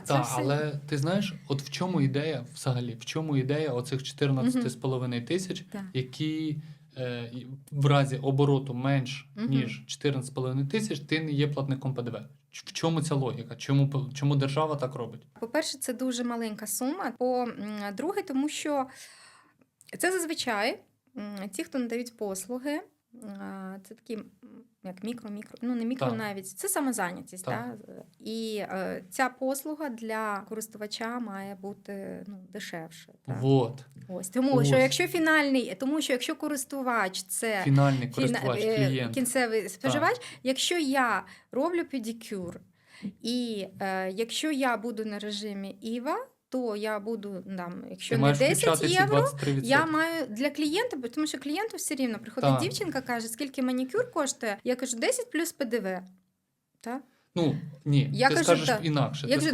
Це Так, все але ти знаєш, от в чому ідея взагалі? В чому ідея оцих 14,5 тисяч, Так. які е, в разі обороту менш Мгм. ніж 14,5 тисяч, ти не є платником ПДВ. Ч- В чому ця логіка? Чому п- чому держава так робить? По-перше, це дуже маленька сума. По-друге, тому що це зазвичай м, ті, хто надають послуги, а, це такі як мікро, мікро, ну не мікро Так. навіть, це самозайнятість. Так. Да? І е, ця послуга для користувача має бути ну, дешевше. Так? Вот Ось тому, що якщо фінальний, тому що якщо користувач це фінальний фіна- користувач, е, клієнт. кінцевий споживач, якщо я роблю педикюр, і е, якщо я буду на режимі ІВА, то я буду там, якщо Ти не маєш 10 включати ці євро, 23%. я маю для клієнта, бо- тому що клієнту все рівно приходить Так. дівчинка, каже, скільки манікюр коштує. Я кажу, 10 плюс ПДВ. Так? Ну ні, Я ти кажу, скажеш так. інакше. Я ти кажу,